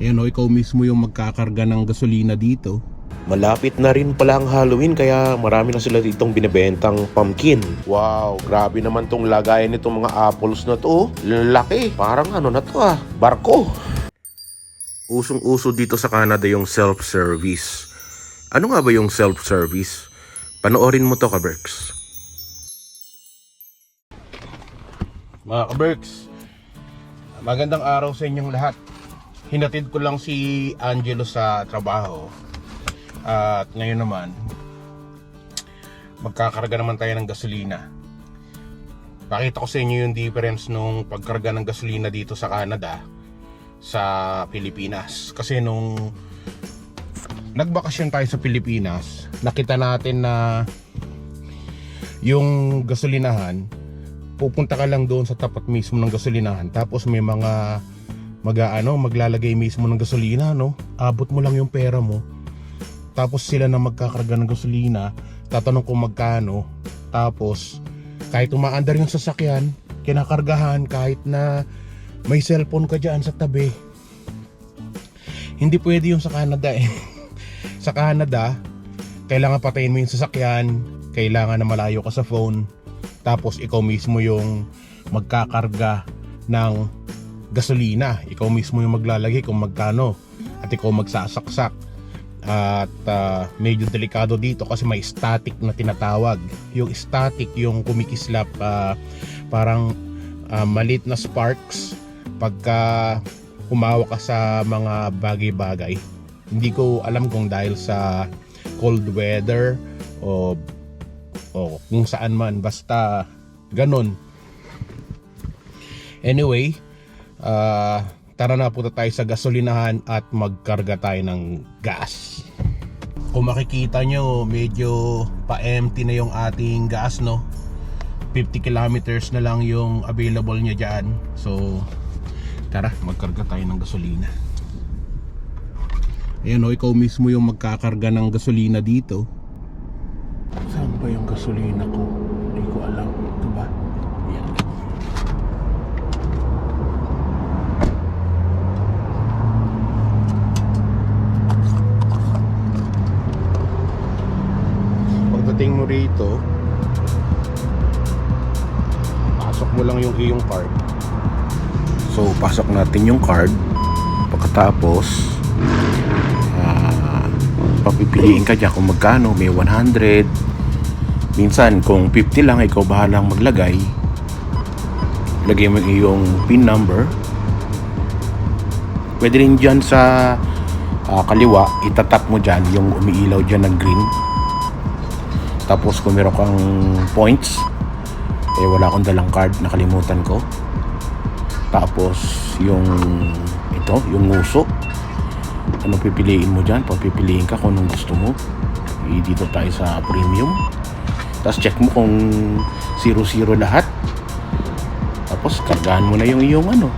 Ayan o, ikaw mismo yung magkakarga ng gasolina dito. Malapit na rin pala ang Halloween kaya marami na sila ditong binibentang pumpkin. Wow, grabe naman tong lagayan nitong mga apples na to. Laki, parang ano na to ah, barko. Usong-uso dito sa Canada yung self-service. Ano nga ba yung self-service? Panoorin mo to, Kaberks. Mga kaberks, magandang araw sa inyong lahat. Hinatid ko lang si Angelo sa trabaho. At ngayon naman, magkakarga naman tayo ng gasolina. Pakita ko sa inyo yung difference nung pagkarga ng gasolina dito sa Canada sa Pilipinas. Kasi nung nagbakasyon tayo sa Pilipinas, nakita natin na yung gasolinahan, pupunta ka lang doon sa tapat mismo ng gasolinahan tapos may mga mag-ano, maglalagay mismo ng gasolina, no? Abot mo lang yung pera mo. Tapos sila na magkakarga ng gasolina, tatanong kung magkano. Tapos kahit umaandar yung sasakyan, kinakargahan kahit na may cellphone ka dyan sa tabi. Hindi pwede yung sa Canada eh. sa Canada, kailangan patayin mo yung sasakyan, kailangan na malayo ka sa phone, tapos ikaw mismo yung magkakarga ng gasolina. Ikaw mismo yung maglalagay kung magkano at ikaw magsasaksak. At ah, medyo delikado dito kasi may static na tinatawag. Yung static, yung kumikislap, ah, parang ah, malit na sparks pagka humawa ka sa mga bagay-bagay. Hindi ko alam kung dahil sa cold weather o o kung saan man basta ganun anyway ah, tara na punta tayo sa gasolinahan at magkarga tayo ng gas. Kung makikita nyo medyo pa-empty na yung ating gas no? 50 kilometers na lang yung available niya dyan. So tara magkarga tayo ng gasolina. Ayan o, ikaw mismo yung magkakarga ng gasolina dito. Saan ba yung gasolina ko? Hindi ko alam. Ito ba? Yan. Pagdating mo rito, pasok mo lang yung iyong card. So, pasok natin yung card. Pagkatapos, ah, papipiliin ka dyan kung magkano. May 100. Minsan, kung 50 lang, ikaw bahalang maglagay. Lagay mo yung PIN number. Pwede rin dyan sa ah, kaliwa, itatap mo dyan yung umiilaw dyan ng green. Tapos kung meron kang points, eh wala akong dalang card, nakalimutan ko. Tapos yung ito, yung nguso. Ano pipiliin mo dyan? Papipiliin ka kung anong gusto mo. Eh, dito tayo sa premium. Tapos check mo kung 0-0 lahat. Tapos kargahan mo na yung iyong ano,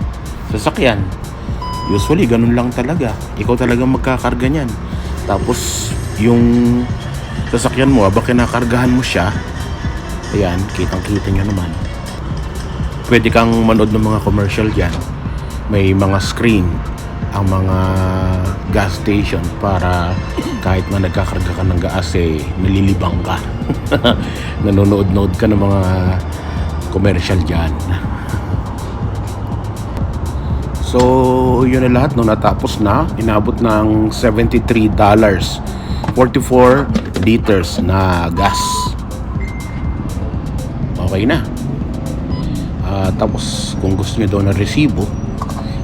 sasakyan. Usually, ganun lang talaga. Ikaw talaga magkakarga niyan. Tapos, yung sasakyan mo, habang kinakargahan mo siya, ayan, kitang-kita nyo naman pwede kang manood ng mga commercial dyan. May mga screen ang mga gas station para kahit na nagkakarga ka ng gas eh nalilibang ka. Nanonood-nood ka ng mga commercial dyan. So, yun na lahat no natapos na. Inabot ng $73 44 liters na gas. Okay na. Ah, tapos kung gusto niyo daw ng resibo,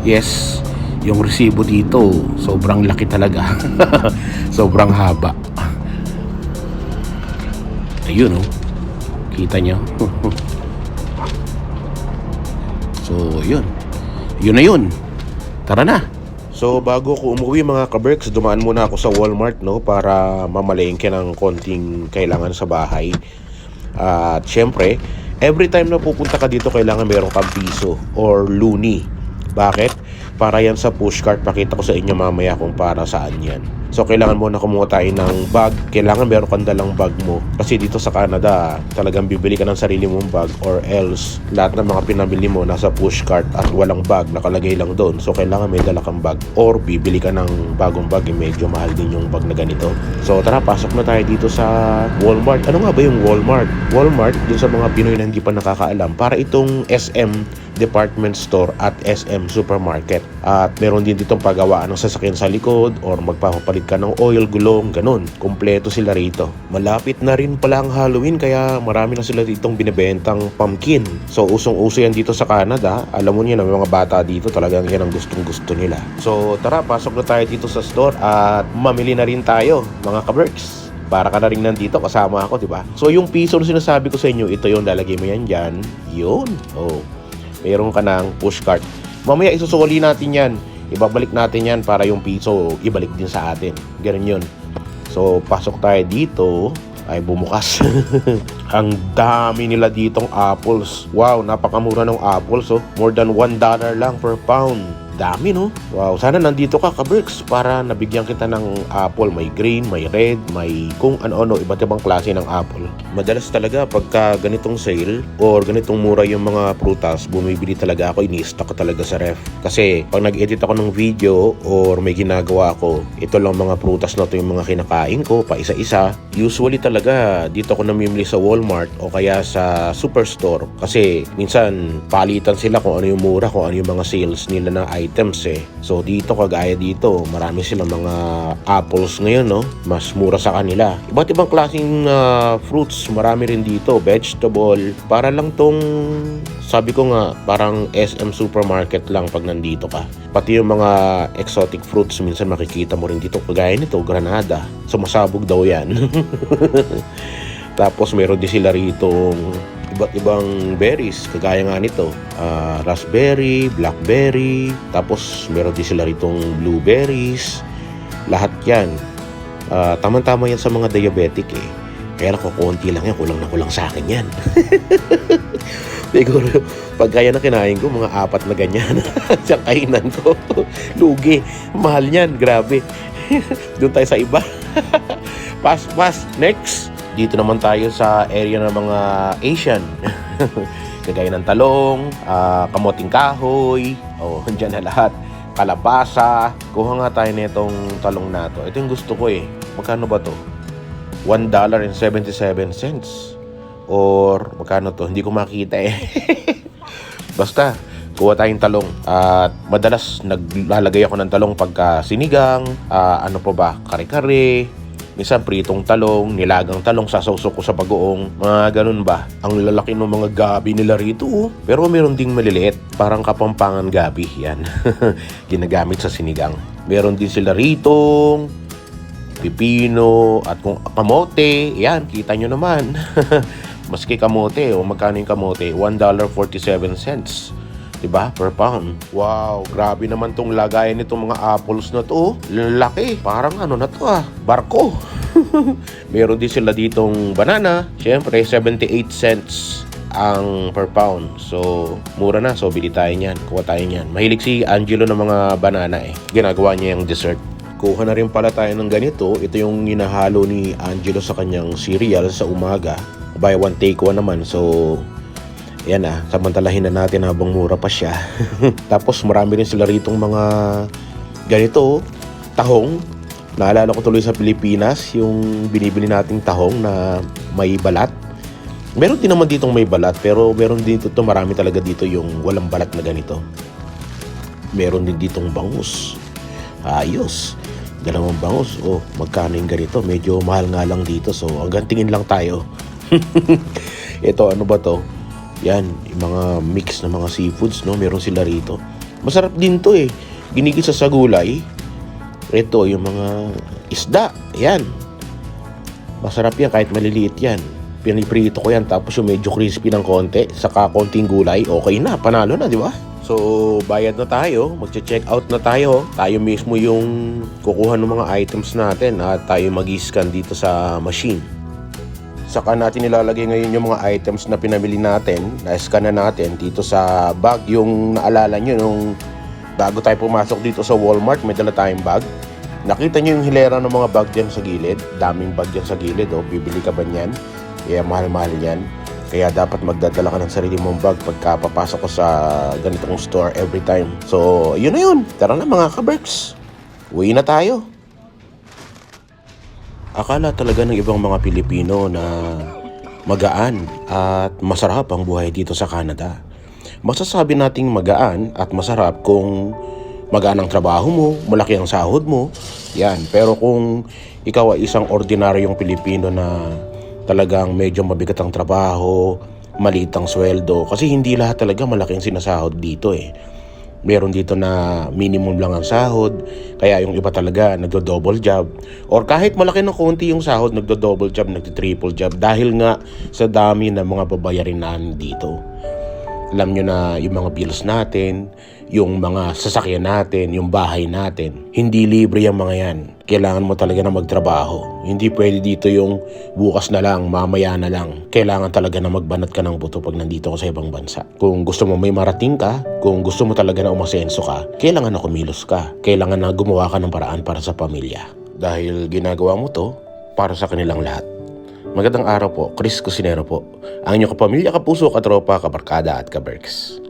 yes, yung resibo dito sobrang laki talaga. sobrang haba. Ayun oh. Kita niyo. so, yun. Yun na yun. Tara na. So, bago ko umuwi mga kaberks, dumaan muna ako sa Walmart no para mamalengke ng konting kailangan sa bahay. At syempre, every time na pupunta ka dito, kailangan meron kang piso or luni. Bakit? Para yan sa pushcart. Pakita ko sa inyo mamaya kung para saan yan. So kailangan mo na kumuha tayo ng bag. Kailangan meron kang dalang bag mo. Kasi dito sa Canada, talagang bibili ka ng sarili mong bag or else lahat ng mga pinamili mo nasa pushcart at walang bag nakalagay lang doon. So kailangan may dala kang bag or bibili ka ng bagong bag. Eh, medyo mahal din yung bag na ganito. So tara, pasok na tayo dito sa Walmart. Ano nga ba yung Walmart? Walmart, dun sa mga Pinoy na hindi pa nakakaalam, para itong SM department store at SM supermarket. At meron din ditong paggawaan ng sasakyan sa likod or magpapapalit ka ng oil, gulong, ganun. Kompleto sila rito. Malapit na rin pala ang Halloween kaya marami na sila ditong binibentang pumpkin. So usong-uso yan dito sa Canada. Alam mo niyo na may mga bata dito talagang yan ang gustong gusto nila. So tara, pasok na tayo dito sa store at mamili na rin tayo mga kaberks para ka na rin nandito kasama ako, di ba? So yung piso na sinasabi ko sa inyo, ito yung lalagay mo yan dyan. Yun. Oh. Meron ka ng push cart. Mamaya isusuli natin yan. Ibabalik natin yan para yung piso ibalik din sa atin. Ganun yun. So, pasok tayo dito. Ay, bumukas. Ang dami nila ditong apples. Wow, napakamura ng apples. Oh. More than $1 lang per pound. Dami, no? Wow, sana nandito ka, Kabricks, para nabigyan kita ng apple. May green, may red, may kung ano-ano, iba't ibang klase ng apple. Madalas talaga, pagka ganitong sale or ganitong mura yung mga prutas, bumibili talaga ako, ini-stock ko talaga sa ref. Kasi, pag nag-edit ako ng video or may ginagawa ko, ito lang mga prutas na to yung mga kinakain ko, pa isa-isa. Usually talaga, dito ako namimili sa Walmart o kaya sa Superstore. Kasi, minsan, palitan sila kung ano yung mura, kung ano yung mga sales nila na items eh. So dito kagaya dito, marami silang mga apples ngayon no, mas mura sa kanila. Iba't ibang klaseng ah, fruits, marami rin dito, vegetable. Para lang tong sabi ko nga, parang SM supermarket lang pag nandito ka. Pati yung mga exotic fruits, minsan makikita mo rin dito. Kagaya nito, granada. Sumasabog daw yan. Tapos meron din sila rito iba't ibang berries kagaya nga nito ah, raspberry, blackberry tapos meron din sila ritong blueberries lahat yan. Ah, tama-tama yan sa mga diabetic eh. Kaya lang kukunti lang yan kulang na kulang sa akin yan. Siguro pag kaya na kinain ko mga apat na ganyan sa kainan ko lugi. Mahal yan grabe. Doon tayo sa iba. Pass pass next dito naman tayo sa area ng mga Asian. Kagaya ng talong, ah, kamoting kahoy, oh, dyan na lahat. Kalabasa. Kuha nga tayo nitong talong na to. Ito yung gusto ko eh. Magkano ba to? $1.77 Or magkano to? Hindi ko makita eh. Basta, kuha tayong talong. At madalas naglalagay ako ng talong pagka sinigang, ah, ano pa ba, kare-kare, minsan pritong talong, nilagang talong, sasawsok ko sa bagoong, mga ganun ba. Ang lalaki ng mga gabi nila rito, oh. pero meron ding maliliit, parang kapampangan gabi, yan. Ginagamit sa sinigang. Meron din sila ritong pipino at kung kamote, yan, kita nyo naman. Maski kamote, o magkano yung kamote? $1.47 diba? Per pound. Wow, grabe naman tong lagayan nitong mga apples na to. oh. Laki. Parang ano na to ah, barko. Meron din sila ditong banana. Siyempre, 78 cents ang per pound. So, mura na. So, bili tayo niyan. Kuha tayo niyan. Mahilig si Angelo ng mga banana eh. Ginagawa niya yung dessert. Kuha na rin pala tayo ng ganito. Ito yung hinahalo ni Angelo sa kanyang cereal sa umaga. Buy one, take one naman. So, yan ah, samantalahin na natin habang mura pa siya. Tapos marami rin sila ritong mga ganito, tahong. Naalala ko tuloy sa Pilipinas, yung binibili nating tahong na may balat. Meron din naman ditong may balat, pero meron din dito, marami talaga dito yung walang balat na ganito. Meron din ditong bangus. Ayos. Dalawang bangus. Oh, magkano yung ganito? Medyo mahal nga lang dito. So, hanggang tingin lang tayo. Ito, ano ba to? Yan, yung mga mix na mga seafoods, no? Meron sila rito. Masarap din to eh. Ginigisa sa gulay. Ito, yung mga isda. Yan. Masarap yan kahit maliliit yan. Piniprito ko yan tapos yung medyo crispy ng konti. Saka konting gulay, okay na. Panalo na, di ba? So, bayad na tayo. Magche-check out na tayo. Tayo mismo yung kukuha ng mga items natin at tayo mag-scan dito sa machine. Saka natin nilalagay ngayon yung mga items na pinamili natin, na-scan na natin dito sa bag. Yung naalala nyo nung Bago tayo pumasok dito sa Walmart, may dala tayong bag. Nakita nyo yung hilera ng mga bag dyan sa gilid? Daming bag dyan sa gilid, oh. Bibili ka ba niyan? Kaya mahal-mahal yan. Kaya dapat magdadala ka ng sarili mong bag pagka papasok ko sa ganitong store every time. So, yun na yun. Tara na mga kaberks. Uwi na tayo. Akala talaga ng ibang mga Pilipino na magaan at masarap ang buhay dito sa Canada. Masasabi nating magaan at masarap kung magaan ang trabaho mo, malaki ang sahod mo, yan. Pero kung ikaw ay isang ordinaryong Pilipino na talagang medyo mabigat ang trabaho, maliit ang sweldo, kasi hindi lahat talaga malaking sinasahod dito eh. Meron dito na minimum lang ang sahod, kaya yung iba talaga nagdo-double job. Or kahit malaki ng konti yung sahod, nagdo-double job, nagdo-triple job dahil nga sa dami ng mga babayarin na dito. Alam nyo na yung mga bills natin, yung mga sasakyan natin, yung bahay natin. Hindi libre yung mga yan. Kailangan mo talaga na magtrabaho. Hindi pwede dito yung bukas na lang, mamaya na lang. Kailangan talaga na magbanat ka ng buto pag nandito ka sa ibang bansa. Kung gusto mo may marating ka, kung gusto mo talaga na umasenso ka, kailangan na kumilos ka. Kailangan na gumawa ka ng paraan para sa pamilya. Dahil ginagawa mo to para sa kanilang lahat. Magandang araw po, Chris Cusinero po. Ang inyong kapamilya, kapuso, katropa, kabarkada at kaberks.